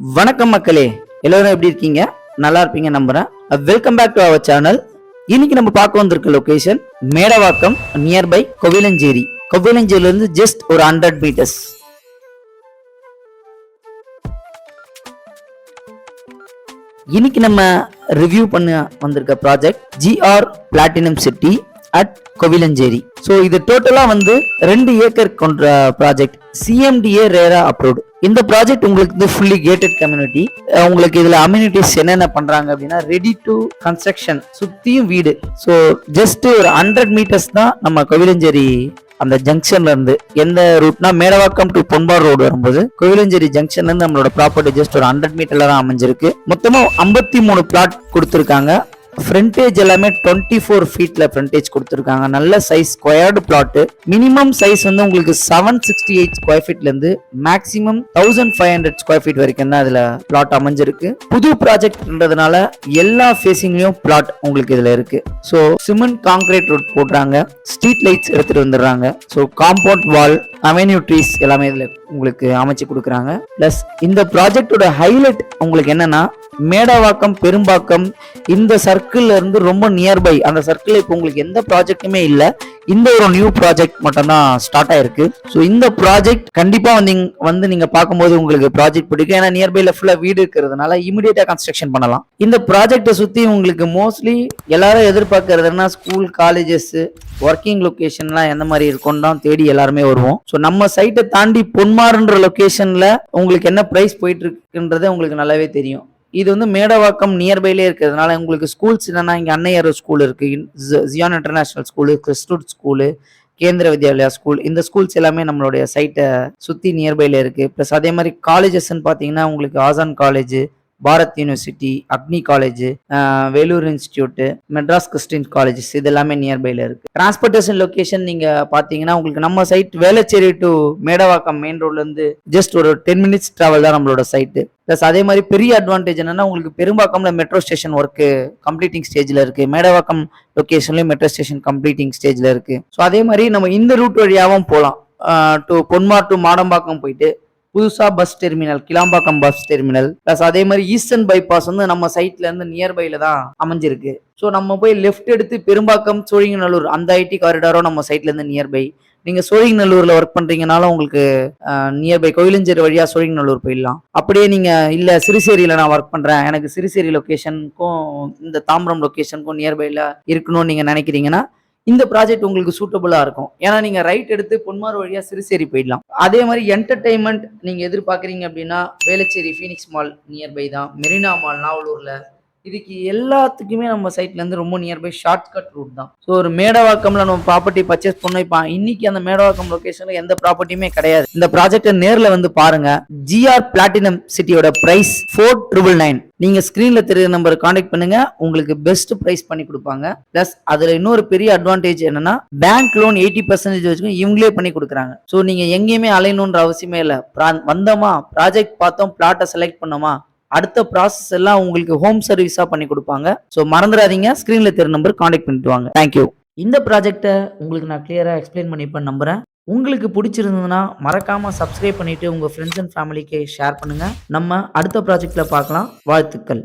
வணக்கம் மக்களே எல்லோரும் எப்படி இருக்கீங்க? நல்லா இருப்பீங்க நம்புறேன். Welcome back to our channel இன்னைக்கு நம்ம பார்க்க வந்திருக்க லொகேஷன் மேடவாக்கம் நியர்பை கோவிலஞ்சேரி. கோவிலஞ்சேரியில இருந்து ஜஸ்ட் ஒரு ஹண்ட்ரட் மீட்டர்ஸ் இன்னைக்கு நம்ம ரிவ்யூ பண்ண வந்திருக்க project GR platinum city at Kovilancheri. So இது டோட்டலாக வந்து ரெண்டு ஏக்கர் கொண்ட ப்ராஜெக்ட் சிஎம்டிஏ ரேரா அப்ரூவ்டு இந்த ப்ராஜெக்ட் உங்களுக்கு வந்து ஃபுல்லி கேட்டட் கம்யூனிட்டி உங்களுக்கு இதுல அம்யூனிட்டிஸ் என்னென்ன பண்றாங்க அப்படின்னா ரெடி டு கன்ஸ்ட்ரக்ஷன் சுத்தியும் வீடு. ஸோ ஜஸ்ட் ஒரு ஹண்ட்ரட் மீட்டர்ஸ் தான் நம்ம கோவிலஞ்சேரி அந்த ஜங்ஷன்ல இருந்து எந்த ரூட்னா மேடவாக்கம் டு பொன்பார் ரோடு வரும்போது கோவிலஞ்சேரி ஜங்ஷன்ல இருந்து நம்மளோட ப்ராப்பர்ட்டி ஜஸ்ட் ஒரு ஹண்ட்ரட் மீட்டர்ல தான் அமைஞ்சிருக்கு. மொத்தமா ஐம்பத்தி மூணு பிளாட் கொடுத்துருக்காங்க. ஃப்ரண்டேஜ் எல்லாமே டுவெண்ட்டி ஃபோர் ஃபீட்ல ஃப்ரண்டேஜ் கொடுத்துருக்காங்க. நல்ல size squared plot minimum size வந்து உங்களுக்கு செவன் சிக்ஸ்டி எயிட் ஸ்கொயர் ஃபீட்ல இருந்து maximum thousand five hundred square feet வரைக்கும் தான் இதுல பிளாட் அமைஞ்சிருக்கு. புது ப்ராஜெக்ட்ன்றதுனால எல்லா ஃபேஸிங்லயும் பிளாட் உங்களுக்கு இதுல இருக்கு. ஸோ சிமெண்ட் கான்கிரீட் ரோட் போடுறாங்க. ஸ்ட்ரீட் லைட்ஸ் எடுத்துட்டு வந்துடுறாங்க. So compound wall avenue trees எல்லாமே இதுல உங்களுக்கு அமைச்சு கொடுக்குறாங்க. பிளஸ் இந்த ப்ராஜெக்டோட ஹைலைட் உங்களுக்கு என்னன்னா மேடவாக்கம் பெரும்பாக்கம் இந்த சர்க்கிள்ல இருந்து ரொம்ப நியர்பை அந்த சர்க்கிள் இப்போ உங்களுக்கு எந்த ப்ராஜெக்ட்டுமே இல்லை. இந்த ஒரு நியூ ப்ராஜெக்ட் மட்டும்தான் ஸ்டார்ட் ஆயிருக்கு. ஸோ இந்த ப்ராஜெக்ட் கண்டிப்பாக வந்து வந்து நீங்கள் பார்க்கும்போது உங்களுக்கு ப்ராஜெக்ட் பிடிக்கும். ஏன்னா நியர்பைல ஃபுல்லாக வீடு இருக்கிறதுனால இமிடியேட்டாக கன்ஸ்ட்ரக்ஷன் பண்ணலாம். இந்த ப்ராஜெக்டை சுற்றி உங்களுக்கு மோஸ்ட்லி எல்லாரும் எதிர்பார்க்கறதுனா ஸ்கூல் காலேஜஸ் ஒர்க்கிங் லொக்கேஷன்லாம் எந்த மாதிரி இருக்கும்னு தான் தேடி எல்லாருமே வருவோம். ஸோ நம்ம சைட்டை தாண்டி பொன்மாறுன்ற லொக்கேஷனில் உங்களுக்கு என்ன ப்ரைஸ் போயிட்டு இருக்குன்றது உங்களுக்கு நல்லாவே தெரியும். இது வந்து மேடவாக்கம் நியர்பைலே இருக்கிறதுனால உங்களுக்கு ஸ்கூல்ஸ் என்னன்னா இங்கே அன்னையர் ஸ்கூல் இருக்கு ஜியான் இன்டர்நேஷனல் ஸ்கூலு கிறிஸ்டூட் ஸ்கூலு கேந்திர வித்யாலயா ஸ்கூல் இந்த ஸ்கூல்ஸ் எல்லாமே நம்மளுடைய சைட்டை சுற்றி நியர்பைல இருக்குது ப்ளஸ் அதே மாதிரி காலேஜஸ்ன்னு பார்த்தீங்கன்னா உங்களுக்கு Aasan college Bharath university Agni college Vellore institute Madras Christian colleges இது எல்லாமே நியர்பைல இருக்கு. டிரான்ஸ்போர்ட்டேஷன் லொகேஷன் நீங்க பாத்தீங்கன்னா உங்களுக்கு நம்ம site Velachery to Medavakkam main ரோட்ல இருந்து ஜஸ்ட் ஒரு டென் மினிட்ஸ் டிராவல் தான் நம்மளோட சைட்டு ப்ளஸ் அதே மாதிரி பெரிய அட்வான்டேஜ் என்னன்னா உங்களுக்கு பெரும்பாக்கம்ல மெட்ரோ ஸ்டேஷன் ஒர்க்கு கம்ப்ளீட்டிங் ஸ்டேஜ்ல இருக்கு. மேடவாக்கம் லொக்கேஷன்லயும் மெட்ரோ ஸ்டேஷன் கம்ப்ளீட்டிங் ஸ்டேஜ்ல இருக்கு. ஸோ அதே மாதிரி நம்ம இந்த ரூட் வழியாகவும் போகலாம் டு பொன்மார் டு மாடம்பாக்கம் போயிட்டு புதுசா bus terminal Kilambakkam bus terminal plus அதே மாதிரி ஈஸ்டர்ன் பைபாஸ் வந்து நம்ம சைட்ல இருந்து நியர்பைல தான் அமைஞ்சிருக்கு. ஸோ நம்ம போய் லெஃப்ட் எடுத்து பெரும்பாக்கம் சோழிங்கநல்லூர் அந்த ஐடி காரிடாரோ நம்ம சைட்ல இருந்து நியர்பை நீங்க சோழிங்கநல்லூர்ல ஒர்க் பண்ணுறீங்கனாலும் உங்களுக்கு நியர்பை கோயிலஞ்சேரி வழியா சோழிங்கநல்லூர் போயிடலாம். அப்படியே நீங்க இல்ல சிறுசேரியில நான் ஒர்க் பண்றேன். எனக்கு சிறுசேரி லொக்கேஷனுக்கும் இந்த தாம்பரம் லொக்கேஷனுக்கும் நியர்பைல இருக்கணும்னு நீங்க நினைக்கிறீங்கன்னா இந்த ப்ராஜெக்ட் உங்களுக்கு சூட்டபுளாக இருக்கும். ஏன்னா நீங்கள் ரைட் எடுத்து பொன்மார் வழியாக சிறுசேரி போயிடலாம். அதே மாதிரி என்டர்டைன்மெண்ட் நீங்கள் எதிர்பார்க்குறீங்க அப்படின்னா வேளச்சேரி ஃபீனிக்ஸ் மால் நியர்பை தான். மெரினா மால் நாவலூரில். இதுக்கு எல்லாத்துக்குமே நம்ம சைட்லேருந்து ரொம்ப நியர்பை ஷார்ட் கட் ரூட் தான். ஸோ ஒரு மேடவாக்கம்ல நம்ம ப்ராப்பர்ட்டி பர்ச்சேஸ் பண்ணோம். இப்போ இன்னைக்கு அந்த மேடவாக்கம் லொக்கேஷனில் எந்த ப்ராப்பர்ட்டியுமே கிடையாது. இந்த ப்ராஜெக்டை நேரில் வந்து பாருங்க. ஜிஆர் பிளாட்டினம் சிட்டியோட பிரைஸ் ஃபோர் ட்ரிபிள் நைன் நீங்க ஸ்கிரீன்ல தெரியுற நம்பர் காண்டாக்ட் பண்ணுங்க. உங்களுக்கு பெஸ்ட் ப்ரைஸ் பண்ணி கொடுப்பாங்க. பிளஸ் அதுல இன்னொரு பெரிய அட்வான்டேஜ் என்னன்னா பேங்க் லோன் எயிட்டி பர்சன்டேஜ் வச்சுக்கும் இவங்களே பண்ணி கொடுக்குறாங்க. ஸோ நீங்க எங்கேயுமே அலையணுன்ற அவசியமே இல்லை. வந்தோமா? ப்ராஜெக்ட் பார்த்தோம். பிளாட்டை செலக்ட் பண்ணோமா? அடுத்த ப்ராசஸ் எல்லாம் உங்களுக்கு ஹோம் சர்வீஸாக பண்ணி கொடுப்பாங்க. ஸோ மறந்துடாதீங்க. ஸ்க்ரீனில் தெரு நம்பர் காண்டாக்ட் பண்ணிட்டு வாங்க. தேங்க்யூ இந்த ப்ராஜெக்ட்டை உங்களுக்கு நான் கிளியராக எக்ஸ்பிளைன் பண்ணிப்பேன் நம்புறேன். உங்களுக்கு பிடிச்சிருந்ததுன்னா மறக்காமல் சப்ஸ்கிரைப் பண்ணிவிட்டு உங்கள் ஃப்ரெண்ட்ஸ் அண்ட் ஃபேமிலிக்கு ஷேர் பண்ணுங்கள் நம்ம அடுத்த ப்ராஜெக்டில் பார்க்கலாம். வாழ்த்துக்கள்.